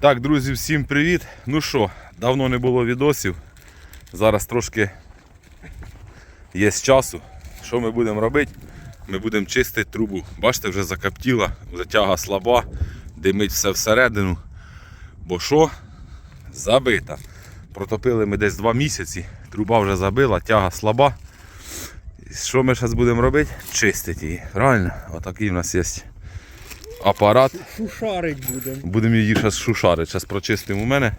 Так, друзі, всім привіт. Ну що, давно не було відосів. Зараз трошки є часу. Що ми будемо робити? Ми будемо чистити трубу. Бачите, вже закоптіла, вже тяга слаба, димить все всередину. Бо що? Забита. Протопили ми десь два місяці, труба вже забила, тяга слаба. Що ми зараз будемо робити? Чистити її. Правильно? Отакий у нас є апарат. Шушарить будемо. Будемо її зараз шушарити. Зараз прочистимо у мене.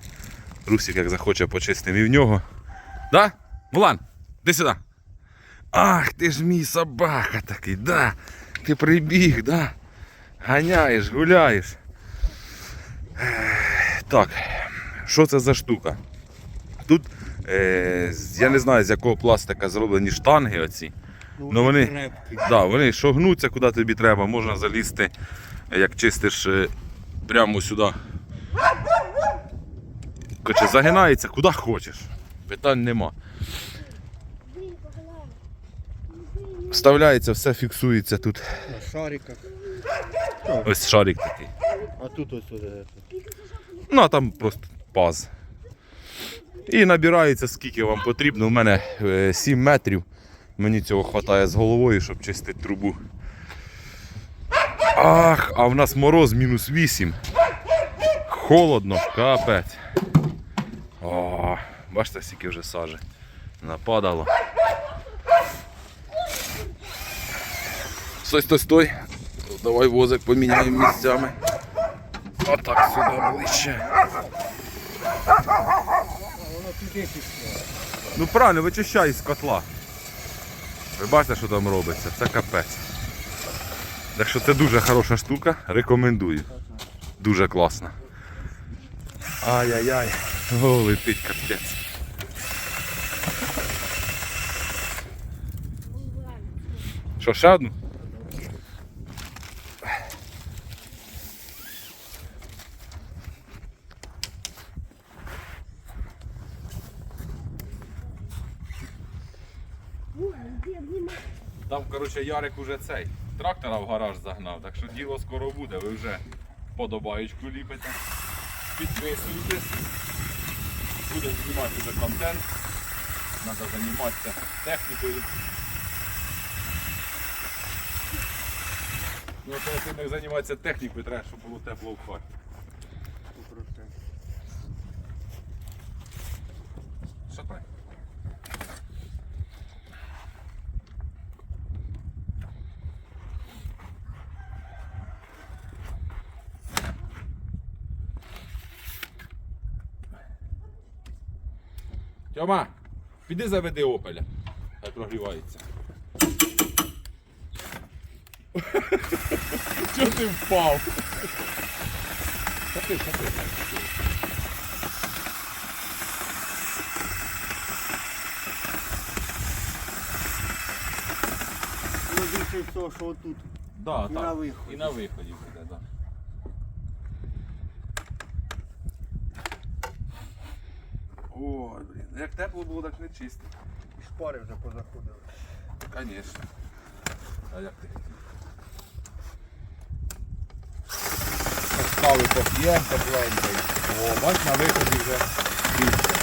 Русик, як захоче, почистимо і в нього. Да? Мулан, іди сюди. Ах, ти ж мій собака такий, да. Ти прибіг, да. Ганяєш, гуляєш. Так, що це за штука? Тут, е, я не знаю, з якого пластика зроблені штанги оці. Ну, вони- Да, вони шогнуться куди тобі треба, можна залізти, як чистиш е, прямо сюди. Короче, загинається куди хочеш. Питань нема. Вставляється, все фіксується тут. На шариках. Ось шарик такий. А тут ось сюди. Ну, а там просто паз. І набирається скільки вам потрібно. У мене е, 7 метрів. Мені цього вистачає з головою, щоб чистити трубу. Ах, а в нас мороз мінус 8. Холодно, капець. О, бачите, скільки вже сажі нападало. Стой, стой, стой. Давай возик поміняємо місцями. Отак сюди ближче. Ну правильно, вичищай з котла. Ви бачите, що там робиться? Це капець. Так що це дуже хороша штука, рекомендую. Дуже класна. Ай-яй-яй. О, летить капець. Що, ще одну? Там, коротше, Ярик уже цей трактора в гараж загнав, так що діло скоро буде, ви вже подобаєчку ліпите, підписуйтесь, будемо знімати вже контент, треба займатися технікою. Ну, як не займатися технікою, треба, щоб було тепло в хаті. Що так? Тьома, піди заведи опеля. Хай прогрівається. Чого ти впав? Хати, хати. Ну, більше що отут. Да, І так. на виході. І на виході буде, так. Ой, блін, як тепло було, так не чисто. І шпари вже позаходили. Конечно. А як ти хотів? Стави поп'є, тепленький. О, бач, на виході вже більше.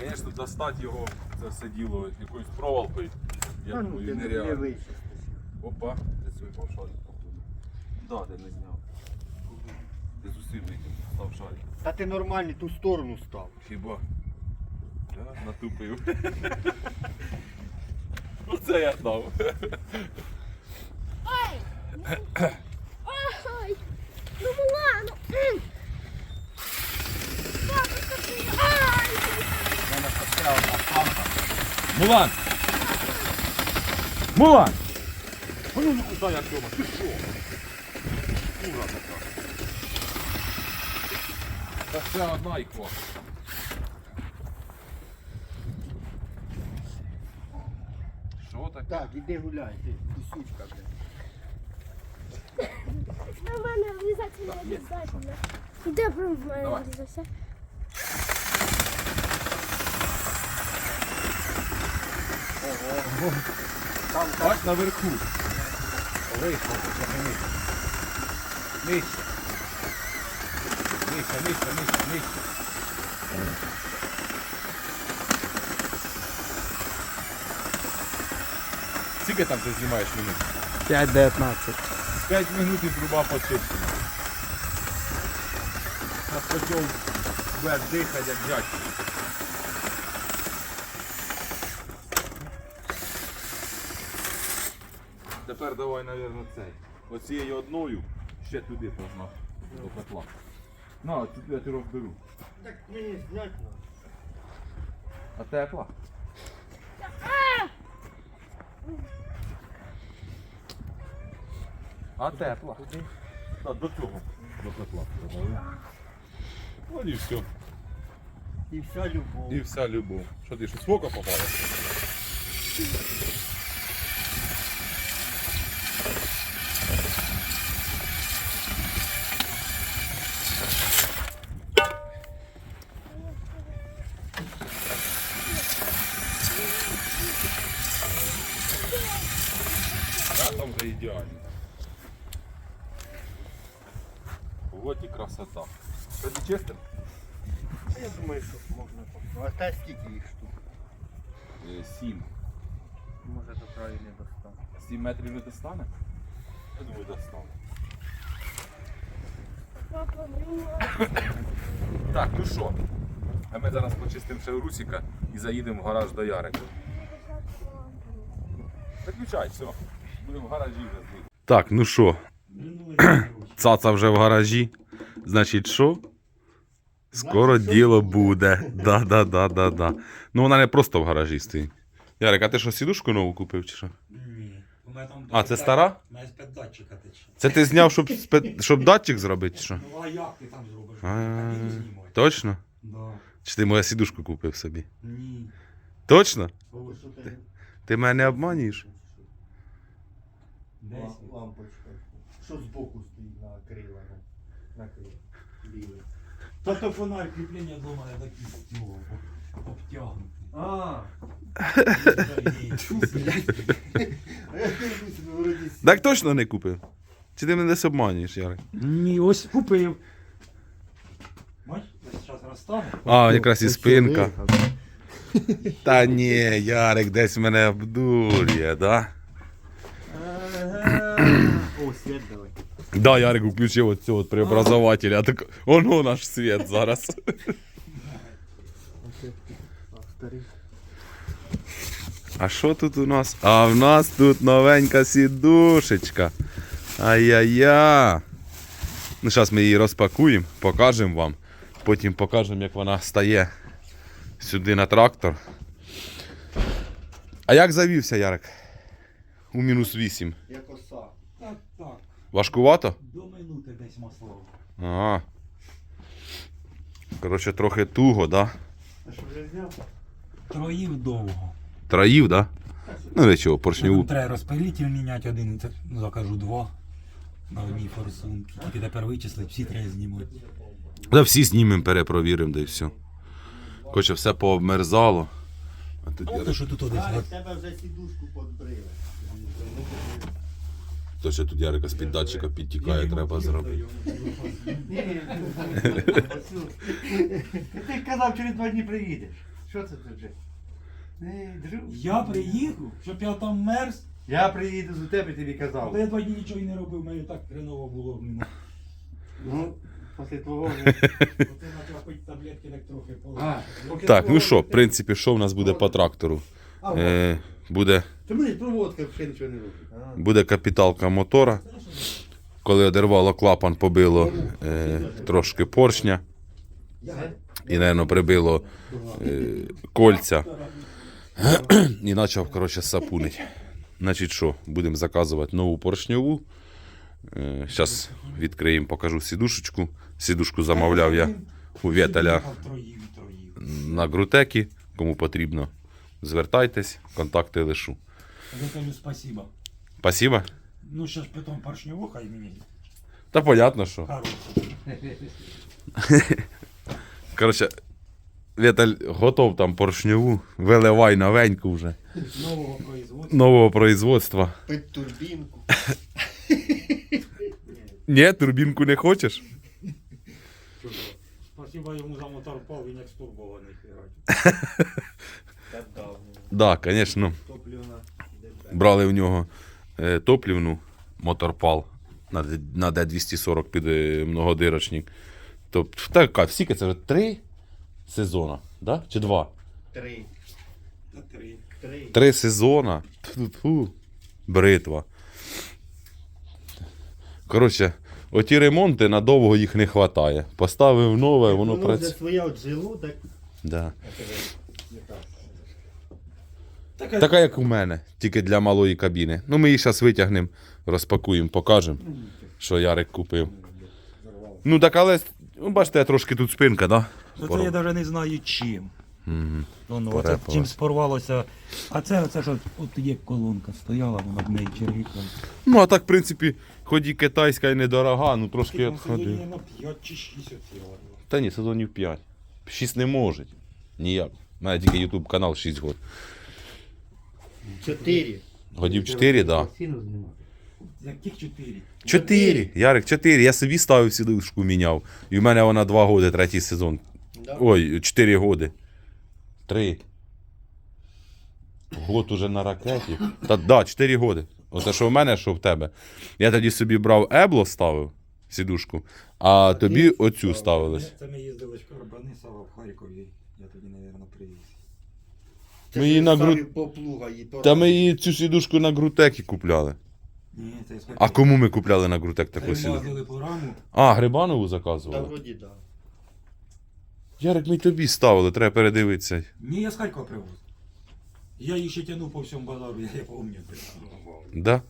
Звісно, достати його, це все діло якоюсь проволокою. Я ну, думаю, ти не нереально. Опа, десь випав шарик, походу. Да, де не зняв. Десь усі викинув, став шарик. Та ти нормальний ту сторону став. Хіба? Да, натупив. Оце я знав. Ой! Ну ладно! Ай! Мулан! Мулан! А ну ну куди я дома? Ти що? Кура така. Та ще одна і хватить. Що таке? Так, іди гуляй, ти, ти сучка, блядь. На мене обов'язательно, обов'язательно. Де прям в мене Давай. врізався? Там Бач наверху. Вийшло, трохи нижче. Нижче. Нижче, нижче, нижче. Скільки там ти знімаєш минут? 5-19. 5 минут і труба почищена. Нас почав вверх дихати, як дядько. Тепер давай, мабуть, цей. Оцією одною ще туди погнав до котла. На, тут я тебе розберу. Так мені зняти надо. А тепла? А тепла. Так, до цього. До котла. Ось і все. І вся любов. І вся любов. Що ти, що свока попала? Да, там вже ідеально. Вот і красота. Тоді чистим? Я думаю, що можна попробувати. А та скільки їх штук? Е, Сім. Може не достане. 7 метрів не достане? Я думаю, достане. Так, ну що? А ми зараз почистимо ще Русіка і заїдемо в гараж до Ярика. Виключай, все. Будемо в гаражі вже. Так, ну що? Цаца вже в гаражі. Значить, що? Скоро діло буде. Да, да, да, да, да. Ну вона не просто в гаражі стоїть. Ярик, а ти що, сідушку нову купив чи що? Ні. У мене там А, це стара? У мене з-під датчика тече. Це ти зняв, щоб, спе- щоб датчик зробити, чи що? Ну а як ти там зробиш? А, знімати? Точно? Да. Чи ти моя сідушку купив собі? Ні. Точно? О, що ти? Ти мене обманюєш? Десь. Лампочка. Що збоку стоїть на крила? На крила. Та то фонарь кріплення до мене такі цього обтягнути. Так точно не купив. Чи ти мене десь обманюєш, Ярик? Ні, ось купив. А, якраз і спинка. Та ні, Ярик десь мене обдурює, да? О, світ давай. Да, Ярик включив от цього от преобразователя, а так оно наш світ зараз. А що тут у нас? А в нас тут новенька сідушечка. Ай-яй-я. Ну, зараз ми її розпакуємо, покажемо вам. Потім покажемо, як вона стає сюди на трактор. А як завівся, Ярик? У мінус 8. Як оса. Так, так. Важкувато? До минути десь масло. Ага. Коротше, трохи туго, да? А що вже зняв? Троїв довго. Троїв, да? Ну нічого, поршневу. Треба розпилитель міняти один, закажу два. На одній форсунці. Тільки тепер вичислити, всі треба знімати. Да всі знімемо, перепровіримо, да і все. Коротше, все пообмерзало. А тут А то що тут десь А, тебе вже сідушку подбрили. то, що тут Ярика з-під датчика підтікає, треба зробити. Ти казав, через два дні приїдеш. Що це тут друг. Я приїхав, щоб я там мерз, Я приїду до тебе, тобі казав. але я два дні нічого і не робив, мені так хреново було. блін. Ну, після твого. Оце таблетки, так трохи А. Так, ну що, в принципі, що в нас буде по трактору? А, Е, буде, Та мені проводка взагалі нічого не робить. А. буде капіталка мотора. Коли одервало клапан, побило е, трошки поршня. І, напевно, прибило е, кольця. І почав, коротше, сапунить. Значить, що, будемо заказувати нову поршньову. Зараз відкриємо, покажу сідушечку. Сідушку замовляв я у Вєталя на Грутекі. Кому потрібно, звертайтесь, контакти лишу. Віталю, спасибо. Спасибо. Ну, ж потім поршньову хай мені. Та понятно, що. Коротше, Віталь готов там поршньову, виливай новеньку вже. Нового производства. нового производства. Турбінку. Ні, турбінку не хочеш? Спасибо йому за мотор пав, він як стурбований херать. Так, звісно. Брали в нього е, топлівну моторпал на Д240 під е, многодирочник. Тобто, така, скільки це вже три сезона, да? чи два? Три. Три. Три. Три сезона. Тьфу-тьфу. Бритва. Коротше, оті ремонти надовго їх не вистачає. Поставив нове, воно вже працює. своє от желудок. Да. Така, Така, як у мене, тільки для малої кабіни. Ну, ми її зараз витягнемо, розпакуємо, покажемо, що Ярик купив. Ну так, але, ну, бачите, трошки тут спинка, да? Це я навіть не знаю чим. Мгм. Воно, Порепала. оце чим спорвалося. А це оце ж от, є колонка стояла, вона в неї червікла. Ну, а так, в принципі, хоч і китайська і недорога, ну трошки відходив. на 5 чи 6 оціла. Та ні, сезонів 5. 6 не може. Ніяк. У мене тільки YouTube канал 6 років. Чотири. Годів 4, так. Да. Тих 4. 4. Ярик, 4. Я собі ставив сідушку, міняв. І в мене вона 2 роки, третій сезон. Да? Ой, 4 роки. 3. Год уже на ракеті. Та да, 4 роки. Оце що в мене, що в тебе. Я тоді собі брав ебло ставив сідушку, а тобі оцю ставилось. Це ми їздили з Карбанисова в Харкові. Я тоді, мабуть, привіз. Ми її на гру- поплуга її Та ми її цю сідушку на грутекі купляли. Ні, це з А кому ми купляли на грутек таку лазили. А, Грибанову Та заказували. вроді да. Ярик, ми й тобі ставили, треба передивитися. Ні, я з Харкова привоз. Я її ще тягнув по всьому базару, я пам'ятаю. Да?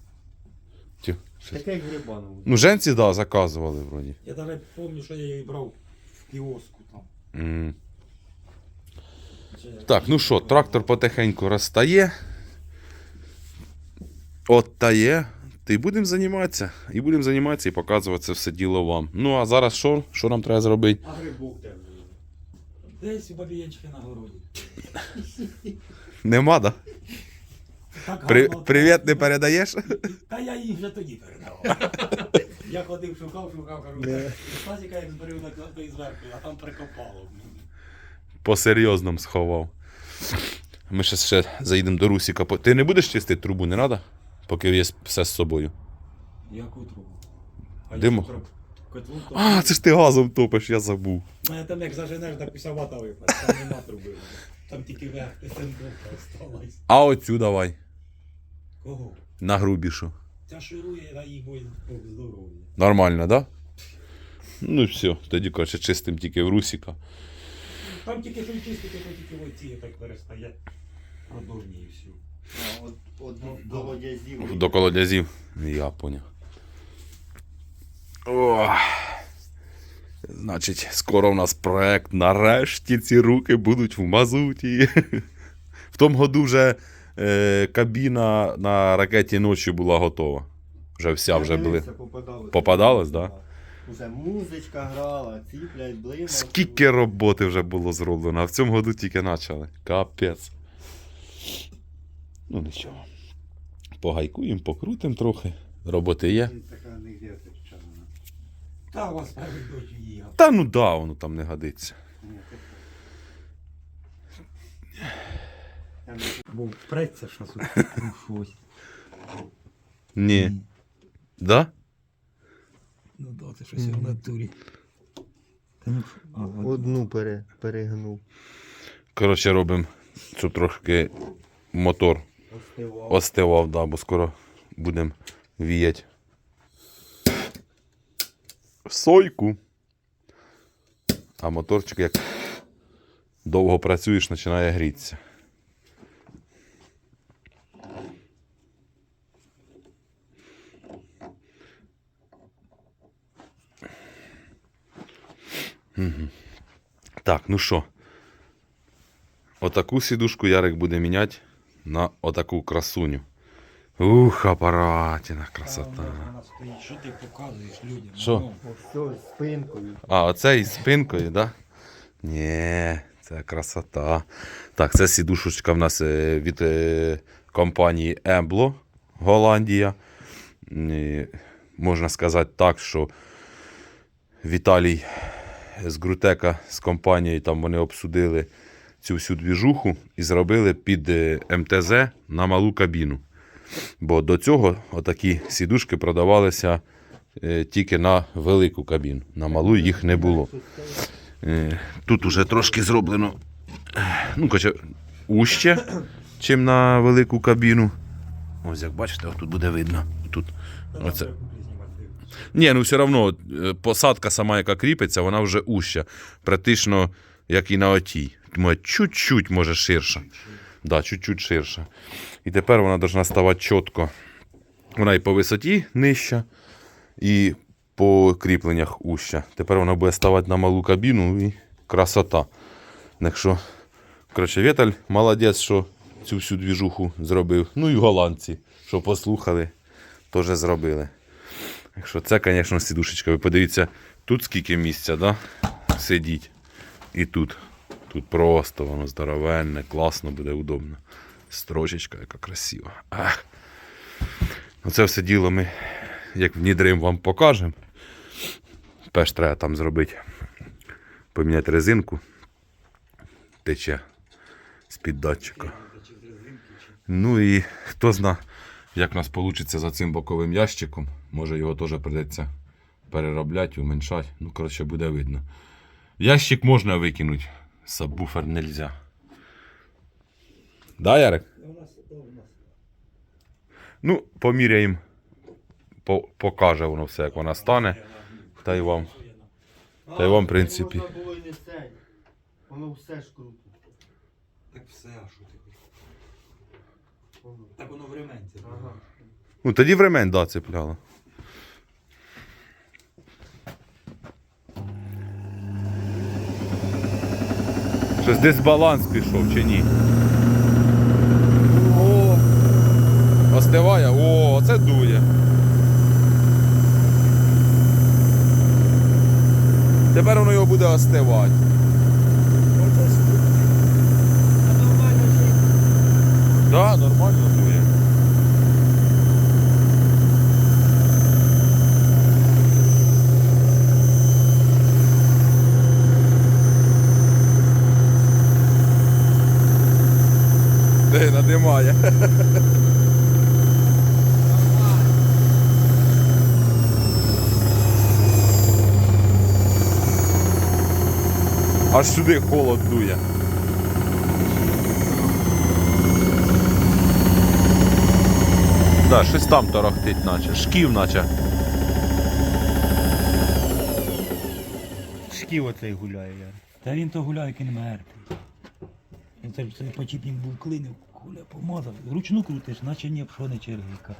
Тю, щось. Таке як грибаново. Ну, женці, да, заказували вроді. Я навіть пам'ятаю, що я її брав в кіоску там. М. Це Так, ну що, трактор потихеньку розстає. От Та й будемо займатися. І будемо займатися і показувати це все діло вам. Ну а зараз що? Що нам треба зробити? А грибок де? Десь у бабіянчики на городі. Нема, да? Так При, привіт не передаєш? Та я їх вже тоді передавав. Я ходив, шукав, шукав, кажу, Стасіка як зберів на зверху, а там прикопало. По-серйозному сховав. Ми ще, ще заїдемо до Русіка. По- Ти не будеш чистити трубу, не треба? Поки є все з собою. Яку трубу? А Диму. якщо Котлу, то... А, це ж ти газом топиш, я забув. Мене там як заженеш, так після вата випаде, там нема труби. Там тільки верх, тендовка осталась. А оцю давай. Кого? На грубішу. Ця ширує, на їй бой здоров'я. Нормально, да? Ну і все, тоді коротше чистим тільки в Русіка. Там тільки що чистити, то тільки в оці так перестає. Продовжні і все. До водязів. До колодязів. Я поняв. О, значить, скоро в нас проект. Нарешті ці руки будуть в мазуті. В тому году вже е, кабіна на ракеті ночі була готова. Вже вся вже були. Попадалось, Попадалось, да? Уже музичка грала, ці, блядь, блимав. Скільки роботи вже було зроблено, а в цьому году тільки почали. Капець. Ну нічого. Погайкуємо, покрутимо трохи. Роботи є. Та у вас перший дочь її. Та ну да, воно там не годиться. Бо преться щось. Ну щось. Ні. Да? Ну да, це щось в натурі. Та ну, а, от. Одну пере, перегнув. Коротше, робимо, щоб трошки мотор Остивав. остивав, да, бо скоро будемо віяти. Сойку. А моторчик як довго працюєш, починає грітися. Так, ну що. Отаку сідушку Ярик буде міняти на отаку красуню. Ух, апаратіна, красота. Що ти показуєш людям? Що? Ось з спинкою. А, оце із спинкою, так? Да? Ні, це красота. Так, це сідушечка в нас е, від е, компанії Emblo, Голландія. І Можна сказати так, що Віталій з Грутека з компанією там вони обсудили цю всю двіжуху і зробили під е, МТЗ на малу кабіну. Бо до цього отакі сідушки продавалися е, тільки на велику кабіну. На малу їх не було. Е, Тут уже трошки зроблено ну, коротше, уще, чим на велику кабіну. Ось як бачите, тут буде видно. Тут. Оце. Ні, ну все одно посадка сама, яка кріпиться, вона вже уща. Практично, як і на отій. Чуть-чуть може ширша. Да, чуть-чуть ширша. І тепер вона повинна ставати чітко. Вона і по висоті нижча, і по кріпленнях уща. Тепер вона буде ставати на малу кабіну і красота. Так що, коротше, Віталь молодець, що цю всю двіжуху зробив. Ну і голландці, що послухали, теж зробили. Якщо це, звісно, сідушечка. Ви подивіться, тут скільки місця, да? Сидіть. І тут. Тут просто воно здоровенне, класно, буде удобно. Строчечка, яка красива. Ах. Оце все діло ми, як внідрим, вам покажемо. Перш треба там зробити, поміняти резинку. Тече з-під датчика. Ну і хто зна, як у нас вийде за цим боковим ящиком. Може його теж придеться переробляти, уменьшати. Ну, коротше, буде видно. Ящик можна викинути, сабвуфер нельзя. Да, Ярик? Ну, поміряємо. По, покаже воно все, як вона стане. Та й вам. Та й вам, в принципі. Воно все ж круто. Так все, а що ти? Так воно в ременці. Ага. Ну, тоді в ремень, да, цепляло. Щось дисбаланс пішов чи ні? О, остиває. О, це дує. Тепер воно його буде остивати. Так, да, нормально дує. Де надимає. Аж сюди холод дує. Да, щось там торохтить, наче. Шків, наче. Шків оцей гуляє. Та він то гуляє, як він мертвий. Це, це почіпник був клинив, куля помазав. Вручну крутиш, наче ні, що не чергика.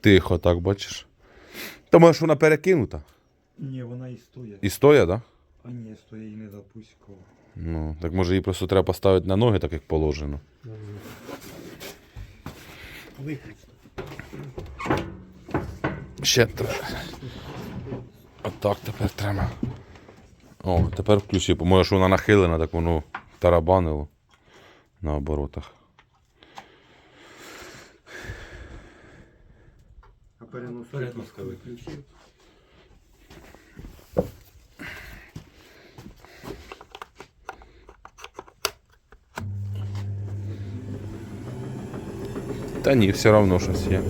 Тихо, так бачиш. Та може вона перекинута. Ні, вона і стоїть. І стоя, так? Да? А ні, стоїть і не запускав. Ну, так може її просто треба поставити на ноги, так як положено. Ще треба. Отак тепер треба. О, тепер включи. Може, що вона нахилена, так воно тарабанило на оборотах. А Переноска виключив. Та ні, все одно щось є.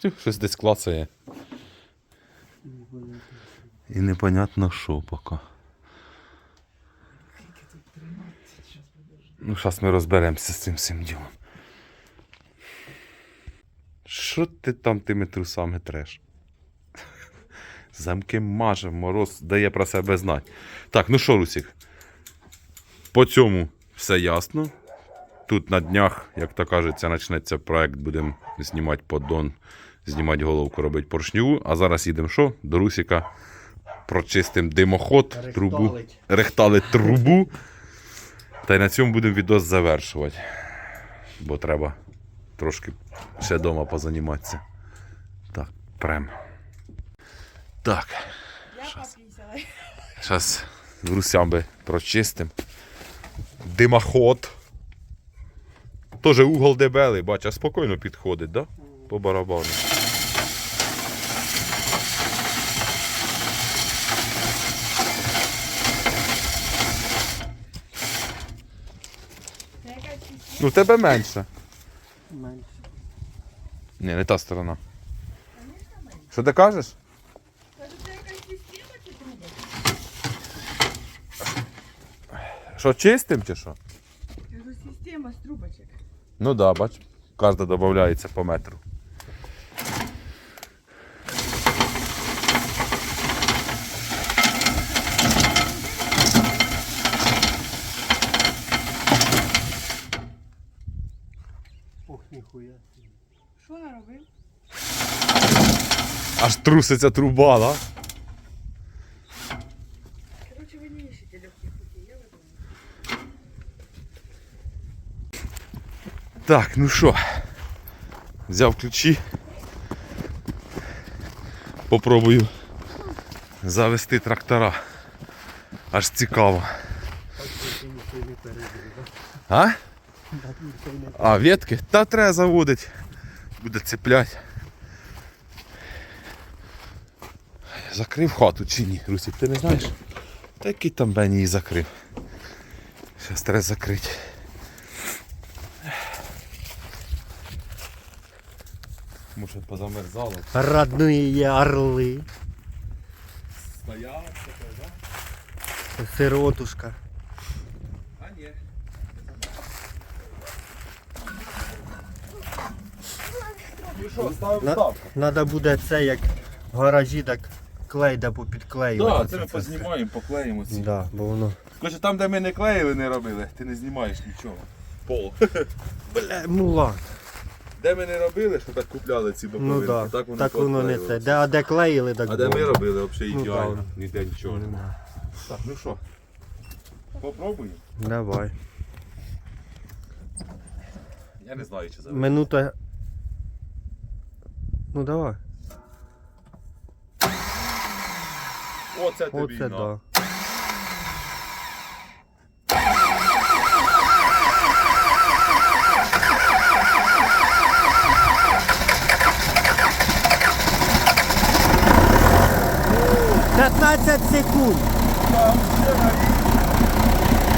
Тю, Щось десь клацає. І непонятно що поки. Ну, зараз ми розберемося з цим всім ділом. Що ти там тими трусами треш? Замки маже, мороз дає про себе знати. Так, ну що, Русік? По цьому все ясно. Тут на днях, як то кажеться, почнеться проект, будемо знімати поддон, знімати головку, робити поршню. А зараз їдемо що? До Русіка. Прочистимо димоход, трубу, Рихталить. рехтали трубу. Та й на цьому будемо відос завершувати. Бо треба трошки ще вдома позаніматися. Так, прям. Так. Зараз з русями прочистимо. Димоход. Тоже угол дебелий, бачиш, спокійно підходить, да? По барабану. Ну, в тебе менше. Менше. Ні, не та сторона. Що ти кажеш? Що чистим чи що? Система з трубочок. Ну да, бач. Кожна додається по метру. Аж труситься труба, да? Короче, ви не ищете легких путей, я видумаю. Так, ну що. Взяв ключі. Попробую завести трактора. Аж цікаво. А? А, ветки? Та треба заводити. Буде цеплять. Закрив хату чи ні? Русік, ти не знаєш? Та який там Бені її закрив. Зараз треба закрити. Може позамерзало. Родные орли. Стояв, Сиротушка. А ні. Ну що, ставимо На- ставку. Надо буде це як в гаражі так клей да попідклеювати. Так, це ми познімаємо, поклеїмо ці. Да, бо воно. Короче, там, де ми не клеїли, не робили, ти не знімаєш нічого. Пол. Бля, мула. Де ми не робили, що так купляли ці боковинки, Ну да, так воно, так воно не це. Де, а де клеїли, так А де ми робили, взагалі Ну, ідеально. да. Ніде нічого немає. Так, ну що, попробуємо? Давай. Я не знаю, чи зараз. Минута. Ну давай. Оце тобі Оце на. да. Пятнадцать секунд.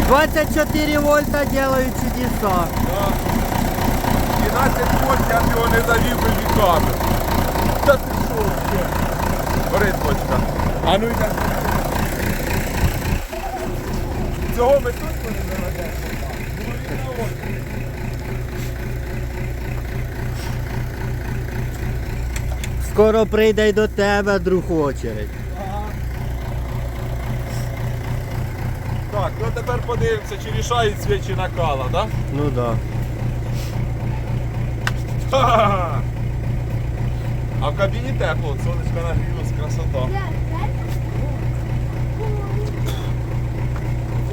24 вольта делают чудеса. 12 вольт, я б його не завів би лікарню. Та ти що, ще? А ну йде. Цього ми тут не заведемо. Скоро прийде й до тебе, друг очередь. Так, ну тепер подивимося, чи рішають свічі накала, так? Да? Ну да. Ха-ха-ха! А в кабіні тепло, сонечко нагрілось, красота.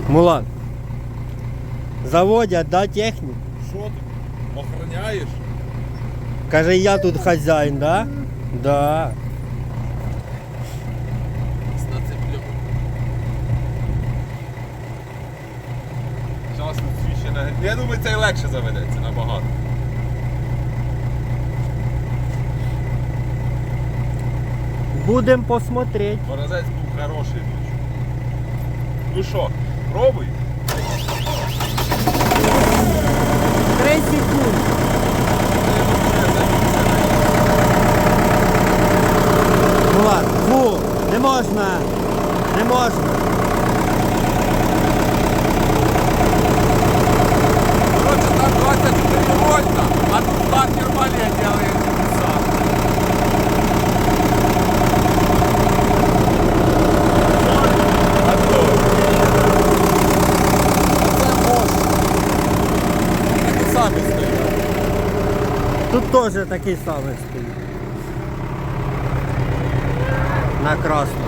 Мулан. Заводять, да, техніку? Що ти? Охороняєш? Каже, я тут хазяїн, да? Да. Зараз нагрілось. Я думаю, це і легше заведеться набагато. Будем посмотреть. Морозець був хороший. Ну що, пробуй? 3 секунд. Мулан, фу, не можна. Не можна. Коротше, там 24 вольта, а тут стартер маленький, але Самі стоять. Тут теж такий самий стоїть. На красному.